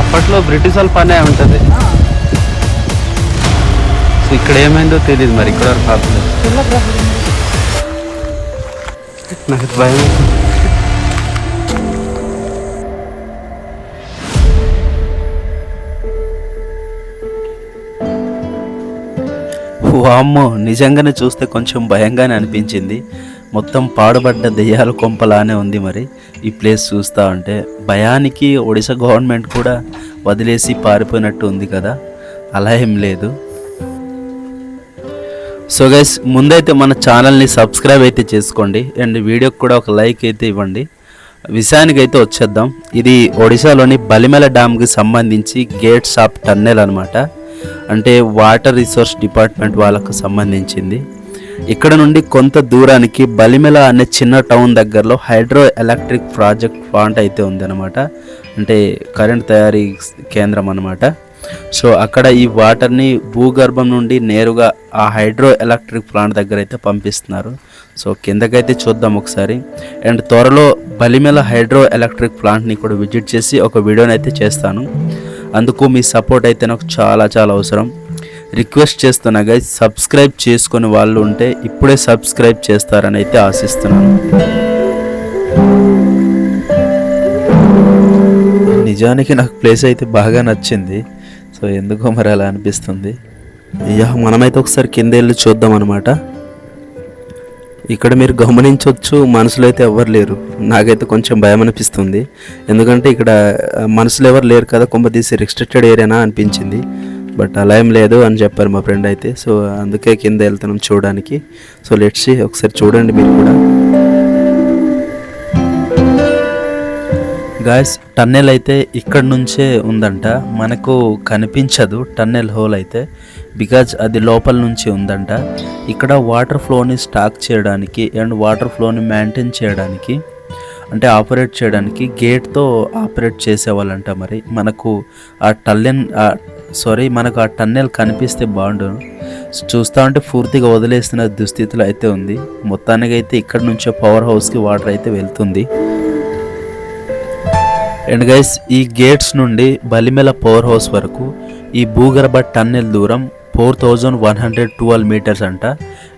అప్పట్లో బ్రిటిష్ వాళ్ళ పనే ఉంటుంది. సో ఇక్కడ ఏమైందో తెలియదు మరి ఇక్కడ వరకు ఆపలేదు నాకు భయం అమ్మో వామ్మో నిజంగానే చూస్తే కొంచెం భయంగానే అనిపించింది. మొత్తం పాడుబడ్డ దెయ్యాల కొంపలానే ఉంది మరి. ఈ ప్లేస్ చూస్తా ఉంటే భయానికి ఒడిశా గవర్నమెంట్ కూడా వదిలేసి పారిపోయినట్టు ఉంది కదా. అలా ఏం లేదు. సో గైస్ ముందైతే మన ఛానల్ని సబ్స్క్రైబ్ అయితే చేసుకోండి. అండ్ వీడియోకి కూడా ఒక లైక్ అయితే ఇవ్వండి. విషయానికైతే వచ్చేద్దాం. ఇది ఒడిశాలోని బలిమెల డ్యామ్కి సంబంధించి గేట్స్ ఆఫ్ టన్నెల్ అనమాట అంటే వాటర్ రిసోర్స్ డిపార్ట్మెంట్ వాళ్ళకు సంబంధించింది. ఇక్కడ నుండి కొంత దూరానికి బలిమెల అనే చిన్న టౌన్ దగ్గరలో హైడ్రో ఎలక్ట్రిక్ ప్రాజెక్ట్ ప్లాంట్ అయితే ఉందన్నమాట. అంటే కరెంట్ తయారీ కేంద్రం అన్నమాట. సో అక్కడ ఈ వాటర్ని భూగర్భం నుండి నేరుగా ఆ హైడ్రో ఎలక్ట్రిక్ ప్లాంట్ దగ్గర అయితే పంపిస్తున్నారు. సో కిందకైతే చూద్దాం ఒకసారి. అండ్ త్వరలో బలిమెల హైడ్రో ఎలక్ట్రిక్ ప్లాంట్ని కూడా విజిట్ చేసి ఒక వీడియోని అయితే చేస్తాను. అందుకు మీ సపోర్ట్ అయితే నాకు చాలా చాలా అవసరం. రిక్వెస్ట్ చేస్తున్నా గైస్ సబ్స్క్రైబ్ చేసుకుని వాళ్ళు ఉంటే ఇప్పుడే సబ్స్క్రైబ్ చేస్తారని అయితే ఆశిస్తున్నాను. నిజానికి నాకు ప్లేస్ అయితే బాగా నచ్చింది. సో ఎందుకో మరి అలా అనిపిస్తుంది. అయ్యా మనమైతే ఒకసారి కింద వెళ్ళి చూద్దాం అనమాట ఇక్కడ మీరు గమనించవచ్చు మనుషులు అయితే ఎవరు లేరు. నాకైతే కొంచెం భయం అనిపిస్తుంది. ఎందుకంటే ఇక్కడ ఆ, మనుషులు ఎవరు లేరు కదా కొంపదీసి రిస్ట్రిక్టెడ్ ఏరియానా అనిపించింది. బట్ అలా ఏం లేదు అని చెప్పారు మా ఫ్రెండ్ అయితే. సో అందుకే కింద వెళ్తున్నాం చూడడానికి. సో లెట్స్ ఒకసారి చూడండి మీరు కూడా. గాయస్ టన్నెల్ అయితే ఇక్కడ నుంచే ఉందంట. మనకు కనిపించదు టన్నెల్ హోల్ అయితే. బికాజ్ అది లోపల నుంచి ఉందంట. ఇక్కడ వాటర్ ఫ్లోని స్టాక్ చేయడానికి అండ్ వాటర్ ఫ్లోని మెయింటైన్ చేయడానికి అంటే ఆపరేట్ చేయడానికి గేట్తో ఆపరేట్ చేసేవాళ్ళంట మరి. మనకు ఆ టల్లెన్ సారీ మనకు ఆ టన్నెల్ కనిపిస్తే బాగుండు. చూస్తా ఉంటే పూర్తిగా వదిలేసిన దుస్థితిలో అయితే ఉంది. మొత్తానికి అయితే ఇక్కడ నుంచే పవర్ హౌస్కి వాటర్ అయితే వెళ్తుంది. అండ్ గైస్ ఈ గేట్స్ నుండి బలిమెల పవర్ హౌస్ వరకు ఈ భూగర్భ టన్నెల్ దూరం four thousand one hundred twelve metres అంట.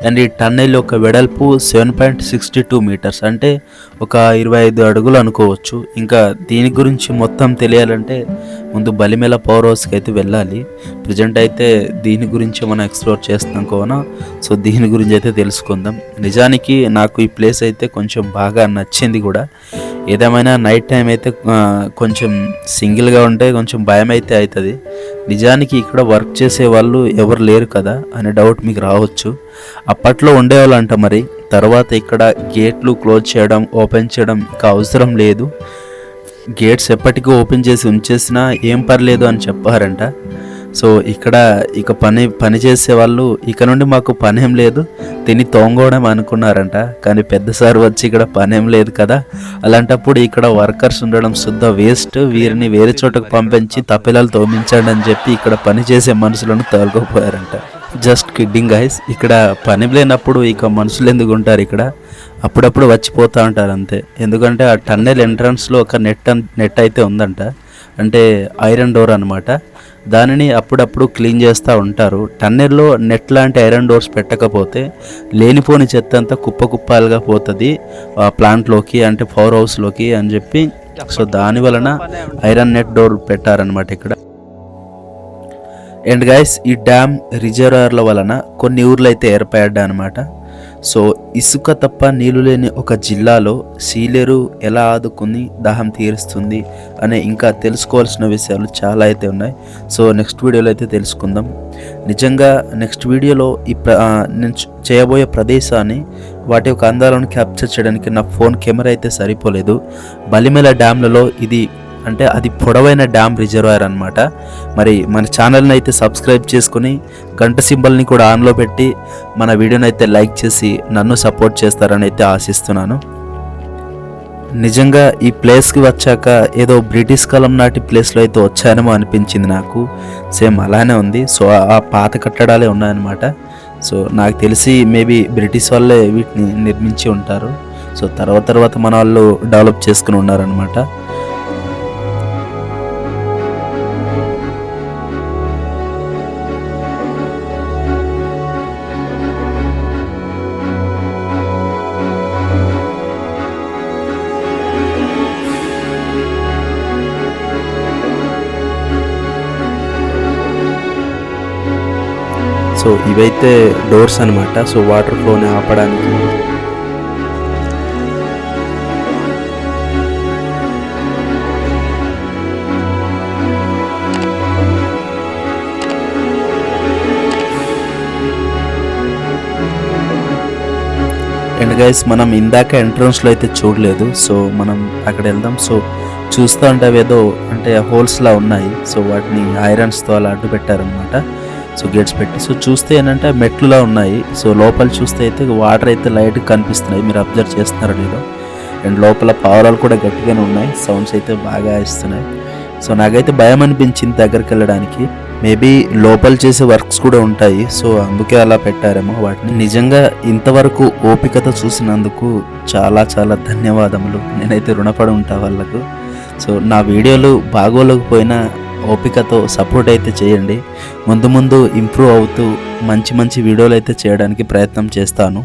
అండ్ ఈ టన్నెల్ యొక్క వెడల్పు seven point sixty two metres. అంటే ఒక ఇరవై ఐదు అడుగులు అనుకోవచ్చు. ఇంకా దీని గురించి మొత్తం తెలియాలంటే ముందు బలిమెల పవర్ హౌస్కి అయితే వెళ్ళాలి. ప్రజెంట్ అయితే దీని గురించి మనం ఎక్స్ప్లోర్ చేస్తున్నాం కోన. సో దీని గురించి అయితే తెలుసుకుందాం. నిజానికి నాకు ఈ ప్లేస్ అయితే కొంచెం బాగా నచ్చింది కూడా. ఏదేమైనా నైట్ టైం అయితే కొంచెం సింగిల్గా ఉంటే కొంచెం భయం అయితే అవుతుంది నిజానికి ఇక్కడ వర్క్ చేసే వాళ్ళు ఎవరు లేరు కదా అనే డౌట్ మీకు రావచ్చు. అప్పట్లో ఉండేవాళ్ళు అంట మరి. తర్వాత ఇక్కడ గేట్లు క్లోజ్ చేయడం ఓపెన్ చేయడం ఇంకా అవసరం లేదు. గేట్స్ ఎప్పటికీ ఓపెన్ చేసి ఉంచేసినా ఏం పర్లేదు అని చెప్పారంట. సో ఇక్కడ ఇక పని పని చేసే వాళ్ళు ఇక నుండి మాకు పని ఏం లేదు. తిని తోంగోవడం అనుకున్నారంట. కానీ పెద్ద సార్ వచ్చి ఇక్కడ పని ఏం లేదు కదా. అలాంటప్పుడు ఇక్కడ వర్కర్స్ ఉండడం శుద్ధ వేస్ట్. వీరిని వేరే చోటకు పంపించి తప్పిలాలు తోమించండి అని చెప్పి ఇక్కడ పని చేసే మనుషులను తోలుకోపోయారంట. జస్ట్ కిడ్డింగ్ గైస్ ఇక్కడ పని లేనప్పుడు ఇక మనుషులు ఎందుకు ఉంటారు ఇక్కడ? అప్పుడప్పుడు వచ్చిపోతూ ఉంటారు అంతే. ఎందుకంటే ఆ టన్నెల్ ఎంట్రన్స్లో ఒక నెట్ అన్- నెట్ అయితే ఉందంట. అంటే ఐరన్ డోర్ అనమాట దానిని అప్పుడప్పుడు క్లీన్ చేస్తూ ఉంటారు. టన్నెల్లో నెట్ లాంటి ఐరన్ డోర్స్ పెట్టకపోతే లేనిపోని చెత్త అంతా కుప్ప కుప్పాలుగా పోతుంది ఆ ప్లాంట్లోకి అంటే పవర్ హౌస్లోకి అని చెప్పి. సో దాని వలన ఐరన్ నెట్ డోర్ పెట్టారనమాట ఇక్కడ. అండ్ గైస్ ఈ డ్యామ్ రిజర్వాయర్ల వలన కొన్ని ఊర్లు అయితే ఏర్పడ్డాయి అనమాట సో ఇసుక తప్ప నీళ్ళు లేని ఒక జిల్లాలో సీలేరు ఎలా ఆదుకుని దాహం తీరుస్తుంది అనే ఇంకా తెలుసుకోవాల్సిన విషయాలు చాలా అయితే ఉన్నాయి. సో నెక్స్ట్ వీడియోలో అయితే తెలుసుకుందాం. నిజంగా నెక్స్ట్ వీడియోలో ఈ ప్ర నేను చేయబోయే ప్రదేశాన్ని వాటి యొక్క అందాలను క్యాప్చర్ చేయడానికి నా ఫోన్ కెమెరా అయితే సరిపోలేదు. బలిమెల డ్యామ్లలో ఇది అంటే అది పొడవైన డ్యామ్ రిజర్వాయర్ అనమాట మరి మన ఛానల్ని అయితే సబ్స్క్రైబ్ చేసుకుని గంట సింబల్ని కూడా ఆన్లో పెట్టి మన వీడియోని అయితే లైక్ చేసి నన్ను సపోర్ట్ చేస్తారని అయితే ఆశిస్తున్నాను. నిజంగా ఈ ప్లేస్కి వచ్చాక ఏదో బ్రిటిష్ కాలం నాటి ప్లేస్లో అయితే వచ్చానేమో అనిపించింది నాకు. సేమ్ అలానే ఉంది. సో ఆ పాత కట్టడాలే ఉన్నాయన్నమాట. సో నాకు తెలిసి మేబీ బ్రిటిష్ వాళ్ళే వీటిని నిర్మించి ఉంటారు. సో తర్వాత తర్వాత మన వాళ్ళు డెవలప్ చేసుకుని ఉన్నారనమాట సో ఇవైతే డోర్స్ అన్నమాట. సో వాటర్ ఫ్లోని ఆపడానికి. అండ్ గైస్ మనం ఇందాక ఎంట్రన్స్లో అయితే చూడలేదు. సో మనం అక్కడ వెళ్దాం. సో చూస్తూ ఉంటే అవి ఏదో అంటే హోల్స్లా ఉన్నాయి. సో వాటిని ఐరన్స్తో అలా అడ్డు పెట్టారనమాట సో గేట్స్ పెట్టి. సో చూస్తే ఏంటంటే మెట్లులా ఉన్నాయి. సో లోపల చూస్తే అయితే వాటర్ అయితే లైట్ కనిపిస్తున్నాయి. మీరు అబ్జర్వ్ చేస్తున్నారు లేదో అండ్ లోపల పావురాలు కూడా గట్టిగానే ఉన్నాయి. సౌండ్స్ అయితే బాగా ఇస్తున్నాయి. సో నాకైతే భయం అనిపించింది దగ్గరికి వెళ్ళడానికి. మేబీ లోపల చేసే వర్క్స్ కూడా ఉంటాయి. సో అందుకే అలా పెట్టారేమో వాటిని. నిజంగా ఇంతవరకు ఓపికతో చూసినందుకు చాలా చాలా ధన్యవాదములు. నేనైతే రుణపడి ఉంటా వాళ్ళకు. సో నా వీడియోలు బాగోలేకపోయినా ఓపికతో సపోర్ట్ అయితే చేయండి. ముందు ముందు ఇంప్రూవ్ అవుతూ మంచి మంచి వీడియోలు అయితే చేయడానికి ప్రయత్నం చేస్తాను.